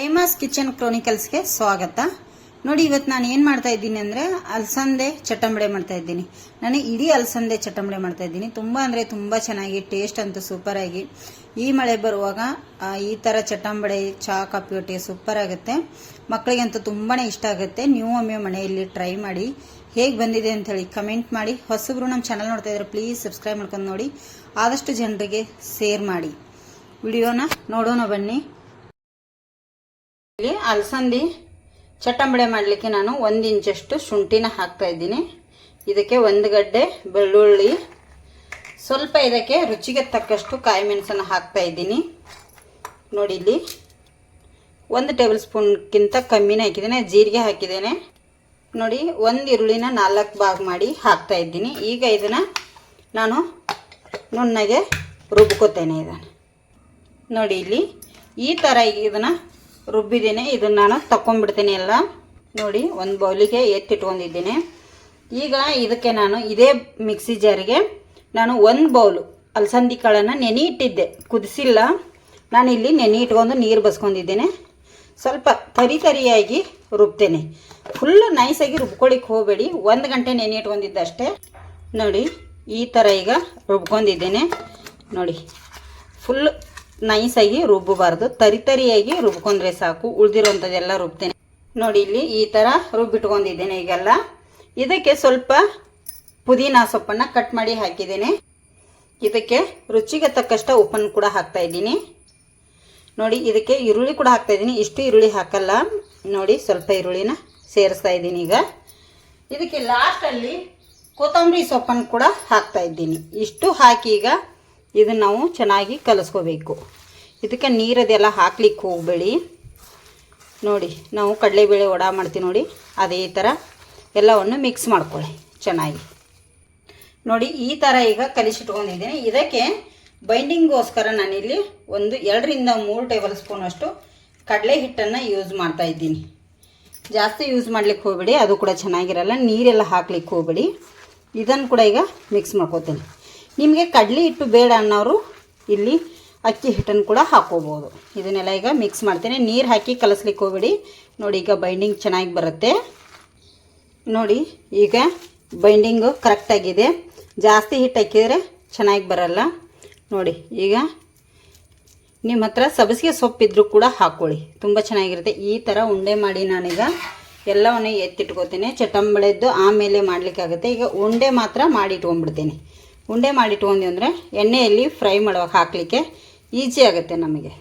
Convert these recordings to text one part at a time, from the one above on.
Famous kitchen ಕ್ರೋನಿಕಲ್ಸ್ಗೆ ಸ್ವಾಗತ. ನೋಡಿ, ಇವತ್ತು ನಾನು ಏನು ಮಾಡ್ತಾ ಇದ್ದೀನಿ ಅಂದರೆ ಅಲಸಂದೆ ಚಟಂಬಡೆ ಮಾಡ್ತಾ ಇದ್ದೀನಿ. ನಾನು ಇಡೀ ಅಲಸಂದೆ ಚಟಂಬಡೆ ಮಾಡ್ತಾ ಇದ್ದೀನಿ. ತುಂಬ ಅಂದರೆ ತುಂಬ ಚೆನ್ನಾಗಿ ಟೇಸ್ಟ್ ಅಂತೂ ಸೂಪರಾಗಿ ಈ ಮಳೆ ಬರುವಾಗ ಈ ಥರ ಚಟಂಬಡೆ ಚಹಾ, ಕಾಫಿ ಒಟ್ಟಿಗೆ ಸೂಪರ್ ಆಗುತ್ತೆ. ಮಕ್ಕಳಿಗಂತೂ ತುಂಬಾ ಇಷ್ಟ ಆಗುತ್ತೆ. ನೀವು ಒಮ್ಮೆ ಮನೆಯಲ್ಲಿ ಟ್ರೈ ಮಾಡಿ, ಹೇಗೆ ಬಂದಿದೆ ಅಂತ ಹೇಳಿ ಕಮೆಂಟ್ ಮಾಡಿ. ಹೊಸಬ್ರು ನಮ್ಮ ಚಾನಲ್ ನೋಡ್ತಾ ಇದ್ರೆ ಪ್ಲೀಸ್ ಸಬ್ಸ್ಕ್ರೈಬ್ ಮಾಡ್ಕೊಂಡು ನೋಡಿ. ಆದಷ್ಟು ಜನರಿಗೆ ಸೇರ್ ಮಾಡಿ. ವಿಡಿಯೋನ ನೋಡೋಣ ಬನ್ನಿ. ಇಲ್ಲಿ ಅಲಸಂದಿ ಚಟ್ಟಂಬಳೆ ಮಾಡಲಿಕ್ಕೆ ನಾನು ಒಂದು ಇಂಚಷ್ಟು ಶುಂಠಿನ ಹಾಕ್ತಾ ಇದ್ದೀನಿ. ಇದಕ್ಕೆ ಒಂದು ಗಡ್ಡೆ ಬೆಳ್ಳುಳ್ಳಿ. ಸ್ವಲ್ಪ ಇದಕ್ಕೆ ರುಚಿಗೆ ತಕ್ಕಷ್ಟು ಕಾಯಿ ಮೆಣಸನ್ನು ಹಾಕ್ತಾ ಇದ್ದೀನಿ. ನೋಡಿ ಇಲ್ಲಿ ಒಂದು ಟೇಬಲ್ ಸ್ಪೂನ್ಗಿಂತ ಕಮ್ಮಿನೇ ಹಾಕಿದ್ದೇನೆ, ಜೀರಿಗೆ ಹಾಕಿದ್ದೇನೆ. ನೋಡಿ ಒಂದು ಈರುಳ್ಳಿನ ನಾಲ್ಕು ಭಾಗ ಮಾಡಿ ಹಾಕ್ತಾ ಇದ್ದೀನಿ. ಈಗ ಇದನ್ನು ನಾನು ನುಣ್ಣಗೆ ರುಬ್ಕೋತೇನೆ ಇದನ್ನು. ನೋಡಿ ಇಲ್ಲಿ ಈ ಥರ ಇದನ್ನು ರುಬ್ಬಿದ್ದೇನೆ. ಇದನ್ನು ನಾನು ತಗೊಂಡ್ಬಿಡ್ತೀನಿ ಎಲ್ಲ. ನೋಡಿ, ಒಂದು ಬೌಲಿಗೆ ಎತ್ತಿಟ್ಕೊಂಡಿದ್ದೀನಿ. ಈಗ ಇದಕ್ಕೆ ನಾನು ಇದೇ ಮಿಕ್ಸಿ ಜಾರಿಗೆ ನಾನು ಒಂದು ಬೌಲು ಅಲಸಂದಿ ಕಾಳನ್ನು ನೆನೆ ಇಟ್ಟಿದ್ದೆ. ಕುದಿಸಿಲ್ಲ. ನಾನು ಇಲ್ಲಿ ನೆನೆ ಇಟ್ಕೊಂಡು ನೀರು ಬಸ್ಕೊಂಡಿದ್ದೇನೆ. ಸ್ವಲ್ಪ ತರಿ ತರಿಯಾಗಿ ರುಬ್ತೇನೆ. ಫುಲ್ಲು ನೈಸಾಗಿ ರುಬ್ಕೊಳ್ಳಿಕ್ಕೆ ಹೋಗಬೇಡಿ. ಒಂದು ಗಂಟೆ ನೆನೆ ಇಟ್ಕೊಂಡಿದ್ದಷ್ಟೇ ನೋಡಿ, ಈ ಥರ ಈಗ ರುಬ್ಕೊಂಡಿದ್ದೇನೆ. ನೋಡಿ ಫುಲ್ ನೈಸಾಗಿ ರುಬ್ಬಬಾರ್ದು. ತರಿ ತರಿಯಾಗಿ ರುಬ್ಕೊಂಡ್ರೆ ಸಾಕು. ಉಳಿದಿರೋಂಥದ್ದೆಲ್ಲ ರುಬ್ತೇನೆ. ನೋಡಿ, ಇಲ್ಲಿ ಈ ಥರ ರುಬ್ಬಿಟ್ಕೊಂಡಿದ್ದೇನೆ ಈಗೆಲ್ಲ. ಇದಕ್ಕೆ ಸ್ವಲ್ಪ ಪುದೀನ ಸೊಪ್ಪನ್ನು ಕಟ್ ಮಾಡಿ ಹಾಕಿದ್ದೇನೆ. ಇದಕ್ಕೆ ರುಚಿಗೆ ತಕ್ಕಷ್ಟ ಉಪ್ಪನ್ನು ಕೂಡ ಹಾಕ್ತಾ ಇದ್ದೀನಿ. ನೋಡಿ, ಇದಕ್ಕೆ ಈರುಳ್ಳಿ ಕೂಡ ಹಾಕ್ತಾ ಇದ್ದೀನಿ. ಇಷ್ಟು ಈರುಳ್ಳಿ ಹಾಕಲ್ಲ. ನೋಡಿ, ಸ್ವಲ್ಪ ಈರುಳ್ಳಿನ ಸೇರಿಸ್ತಾ ಇದ್ದೀನಿ ಈಗ. ಇದಕ್ಕೆ ಲಾಸ್ಟಲ್ಲಿ ಕೊತ್ತಂಬರಿ ಸೊಪ್ಪನ್ನು ಕೂಡ ಹಾಕ್ತಾ ಇದ್ದೀನಿ. ಇಷ್ಟು ಹಾಕಿ ಈಗ ಇದನ್ನು ನಾವು ಚೆನ್ನಾಗಿ ಕಲಿಸ್ಕೋಬೇಕು. ಇದಕ್ಕೆ ನೀರದೆಲ್ಲ ಹಾಕ್ಲಿಕ್ಕೆ ಹೋಗಬೇಡಿ. ನೋಡಿ, ನಾವು ಕಡಲೆಬೇಳೆ ಒಡ ಮಾಡ್ತೀವಿ ನೋಡಿ, ಅದೇ ಥರ ಎಲ್ಲವನ್ನು ಮಿಕ್ಸ್ ಮಾಡ್ಕೊಳ್ಳಿ ಚೆನ್ನಾಗಿ. ನೋಡಿ, ಈ ಥರ ಈಗ ಕಲಿಸಿಟ್ಕೊಂಡಿದ್ದೀನಿ. ಇದಕ್ಕೆ ಬೈಂಡಿಂಗ್ಗೋಸ್ಕರ ನಾನಿಲ್ಲಿ ಒಂದು ಎರಡರಿಂದ ಮೂರು ಟೇಬಲ್ ಸ್ಪೂನಷ್ಟು ಕಡಲೆ ಹಿಟ್ಟನ್ನು ಯೂಸ್ ಮಾಡ್ತಾ ಇದ್ದೀನಿ. ಜಾಸ್ತಿ ಯೂಸ್ ಮಾಡ್ಲಿಕ್ಕೆ ಹೋಗಬೇಡಿ, ಅದು ಕೂಡ ಚೆನ್ನಾಗಿರಲ್ಲ. ನೀರೆಲ್ಲ ಹಾಕ್ಲಿಕ್ಕೆ ಹೋಗಬೇಡಿ. ಇದನ್ನು ಕೂಡ ಈಗ ಮಿಕ್ಸ್ ಮಾಡ್ಕೋತೀನಿ. ನಿಮಗೆ ಕಡಲೆ ಹಿಟ್ಟು ಬೇಡ ಅನ್ನೋರು ಇಲ್ಲಿ ಅಕ್ಕಿ ಹಿಟ್ಟನ್ನು ಕೂಡ ಹಾಕೋಬೋದು. ಇದನ್ನೆಲ್ಲ ಈಗ ಮಿಕ್ಸ್ ಮಾಡ್ತೀನಿ. ನೀರು ಹಾಕಿ ಕಲಸ್ಲಿಕ್ಕೆ ಹೋಗಬೇಡಿ. ನೋಡಿ ಈಗ ಬೈಂಡಿಂಗ್ ಚೆನ್ನಾಗಿ ಬರುತ್ತೆ. ನೋಡಿ ಈಗ ಬೈಂಡಿಂಗು ಕರೆಕ್ಟಾಗಿದೆ ಜಾಸ್ತಿ ಹಿಟ್ಟು ಹಾಕಿದರೆ ಚೆನ್ನಾಗಿ ಬರಲ್ಲ. ನೋಡಿ ಈಗ ನಿಮ್ಮ ಹತ್ರ ಸಬಸಿಗೆ ಸೊಪ್ಪಿದ್ರೂ ಕೂಡ ಹಾಕ್ಕೊಳ್ಳಿ ತುಂಬ ಚೆನ್ನಾಗಿರುತ್ತೆ. ಈ ಥರ ಉಂಡೆ ಮಾಡಿ ನಾನೀಗ ಎಲ್ಲವನ್ನು ಎತ್ತಿಟ್ಕೋತೀನಿ. ಚಟಂಬಳೆದ್ದು ಆಮೇಲೆ ಮಾಡಲಿಕ್ಕಾಗುತ್ತೆ. ಈಗ ಉಂಡೆ ಮಾತ್ರ ಮಾಡಿ ಇಟ್ಕೊಂಡ್ಬಿಡ್ತೀನಿ. ಉಂಡೆ ಮಾಡಿ ಇಟ್ಕೊಂಡ್ವಿ ಅಂದರೆ ಎಣ್ಣೆಯಲ್ಲಿ ಫ್ರೈ ಮಾಡುವಾಗ ಹಾಕಲಿಕ್ಕೆ ಈಸಿ ಆಗುತ್ತೆ ನಮಗೆ.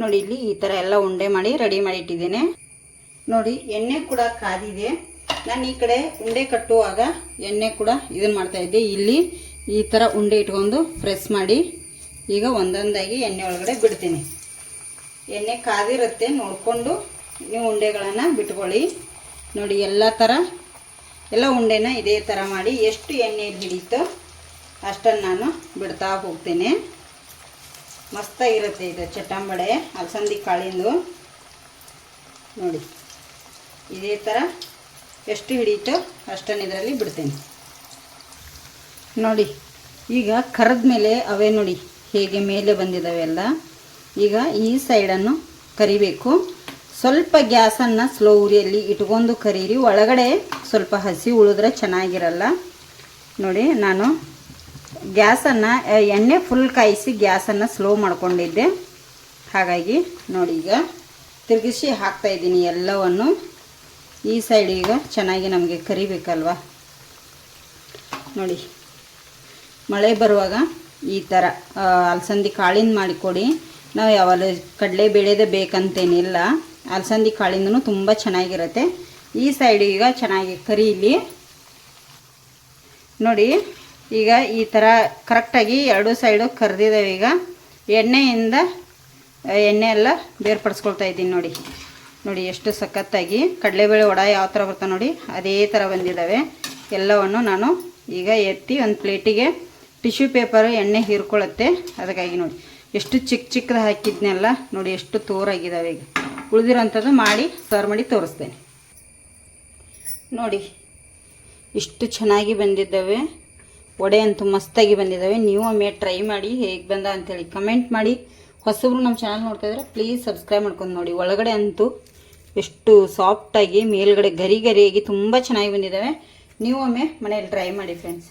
ನೋಡಿ, ಇಲ್ಲಿ ಈ ಥರ ಎಲ್ಲ ಉಂಡೆ ಮಾಡಿ ರೆಡಿ ಮಾಡಿ ಇಟ್ಟಿದ್ದೇನೆ. ನೋಡಿ, ಎಣ್ಣೆ ಕೂಡ ಕಾದಿದೆ. ನಾನು ಈ ಕಡೆ ಉಂಡೆ ಕಟ್ಟುವಾಗ ಎಣ್ಣೆ ಕೂಡ ಇದನ್ನು ಮಾಡ್ತಾಯಿದ್ದೆ ಇಲ್ಲಿ ಈ ಥರ ಉಂಡೆ ಇಟ್ಕೊಂಡು ಪ್ರೆಸ್ ಮಾಡಿ ಈಗ ಒಂದೊಂದಾಗಿ ಎಣ್ಣೆ ಒಳಗಡೆ ಬಿಡ್ತೀನಿ. ಎಣ್ಣೆ ಕಾದಿರುತ್ತೆ, ನೋಡಿಕೊಂಡು ನೀವು ಉಂಡೆಗಳನ್ನು ಬಿಟ್ಕೊಳ್ಳಿ. ನೋಡಿ, ಎಲ್ಲ ಥರ ಎಲ್ಲ ಉಂಡೆನ ಇದೇ ಥರ ಮಾಡಿ ಎಷ್ಟು ಎಣ್ಣೆ ಹಿಡಿತೋ ಅಷ್ಟನ್ನು ನಾನು ಬಿಡ್ತಾ ಹೋಗ್ತೇನೆ. ಮಸ್ತಾಗಿರುತ್ತೆ ಇದು ಚಟ್ಟಂಬಡೆ, ಅಲಸಂದಿ ಕಾಳಿಂದು. ನೋಡಿ, ಇದೇ ಥರ ಎಷ್ಟು ಹಿಡಿಯುತ್ತೋ ಅಷ್ಟನ್ನು ಇದರಲ್ಲಿ ಬಿಡ್ತೇನೆ. ನೋಡಿ, ಈಗ ಕರೆದ ಮೇಲೆ ಅವೇ ನೋಡಿ ಹೇಗೆ ಮೇಲೆ ಬಂದಿದ್ದಾವೆ ಎಲ್ಲ. ಈಗ ಈ ಸೈಡನ್ನು ಕರಿಬೇಕು. ಸ್ವಲ್ಪ ಗ್ಯಾಸನ್ನು ಸ್ಲೋ ಉರಿಯಲ್ಲಿ ಇಟ್ಕೊಂಡು ಕರೀರಿ. ಒಳಗಡೆ ಸ್ವಲ್ಪ ಹಸಿ ಉಳಿದ್ರೆ ಚೆನ್ನಾಗಿರಲ್ಲ. ನೋಡಿ, ನಾನು ಗ್ಯಾಸನ್ನು ಎಣ್ಣೆ ಫುಲ್ ಕಾಯಿಸಿ ಗ್ಯಾಸನ್ನು ಸ್ಲೋ ಮಾಡ್ಕೊಂಡಿದ್ದೆ. ಹಾಗಾಗಿ ನೋಡಿ ಈಗ ತಿರುಗಿಸಿ ಹಾಕ್ತಾಯಿದ್ದೀನಿ ಎಲ್ಲವನ್ನು. ಈ ಸೈಡ್ ಈಗ ಚೆನ್ನಾಗಿ ನಮಗೆ ಕರಿಬೇಕಲ್ವಾ? ನೋಡಿ, ಮಳೆ ಬರುವಾಗ ಈ ಥರ ಅಲಸಂದಿ ಕಾಳಿಂದ ಮಾಡಿಕೊಡಿ. ನಾವು ಯಾವಾಗ ಕಡಲೆ ಬೇಳೆದೇ ಬೇಕಂತೇನಿಲ್ಲ, ಅಲಸಂದಿ ಕಾಳಿಂದನೂ ತುಂಬ ಚೆನ್ನಾಗಿರುತ್ತೆ. ಈ ಸೈಡ್ ಈಗ ಚೆನ್ನಾಗಿ ಕರೀಲಿ. ನೋಡಿ ಈಗ ಈ ಥರ ಕರೆಕ್ಟಾಗಿ ಎರಡು ಸೈಡು ಕರೆದಿದ್ದಾವೆ ಈಗ. ಎಣ್ಣೆಯಿಂದ ಎಣ್ಣೆ ಎಲ್ಲ ಬೇರ್ಪಡಿಸ್ಕೊಳ್ತಾ ಇದ್ದೀನಿ ನೋಡಿ. ನೋಡಿ ಎಷ್ಟು ಸಖತ್ತಾಗಿ. ಕಡಲೆಬೇಳೆ ವಡ ಯಾವ ಥರ ಬರ್ತಾ ನೋಡಿ, ಅದೇ ಥರ ಬಂದಿದ್ದಾವೆ ಎಲ್ಲವನ್ನು ನಾನು ಈಗ ಎತ್ತಿ ಒಂದು ಪ್ಲೇಟಿಗೆ ಟಿಶ್ಯೂ ಪೇಪರು ಎಣ್ಣೆ ಹೀರ್ಕೊಳ್ಳುತ್ತೆ. ಅದಕ್ಕಾಗಿ ನೋಡಿ. ಎಷ್ಟು ಚಿಕ್ಕ ಚಿಕ್ಕದ ಹಾಕಿದ್ನೆಲ್ಲ ನೋಡಿ ಎಷ್ಟು ತೋರಾಗಿದ್ದಾವೆ ಈಗ. ಉಳಿದಿರೋಂಥದ್ದು ಮಾಡಿ ಸರ್ವ್ ಮಾಡಿ ತೋರಿಸ್ತೇನೆ. ನೋಡಿ, ಇಷ್ಟು ಚೆನ್ನಾಗಿ ಬಂದಿದ್ದಾವೆ. ವಡೆ ಅಂತೂ ಮಸ್ತಾಗಿ ಬಂದಿದ್ದಾವೆ. ನೀವು ಒಮ್ಮೆ ಟ್ರೈ ಮಾಡಿ ಹೇಗೆ ಬಂದ ಅಂತೇಳಿ ಕಮೆಂಟ್ ಮಾಡಿ. ಹೊಸಬ್ರು ನಮ್ಮ ಚಾನಲ್ ನೋಡ್ತಾ ಇದ್ರೆ ಪ್ಲೀಸ್ ಸಬ್ಸ್ಕ್ರೈಬ್ ಮಾಡ್ಕೊಂಡು ನೋಡಿ. ಒಳಗಡೆ ಅಂತೂ ಎಷ್ಟು ಸಾಫ್ಟಾಗಿ ಮೇಲ್ಗಡೆ ಗರಿ ಗರಿಯಾಗಿ ತುಂಬ ಚೆನ್ನಾಗಿ ಬಂದಿದ್ದಾವೆ. ನೀವು ಒಮ್ಮೆ ಮನೇಲಿ ಟ್ರೈ ಮಾಡಿ ಫ್ರೆಂಡ್ಸ್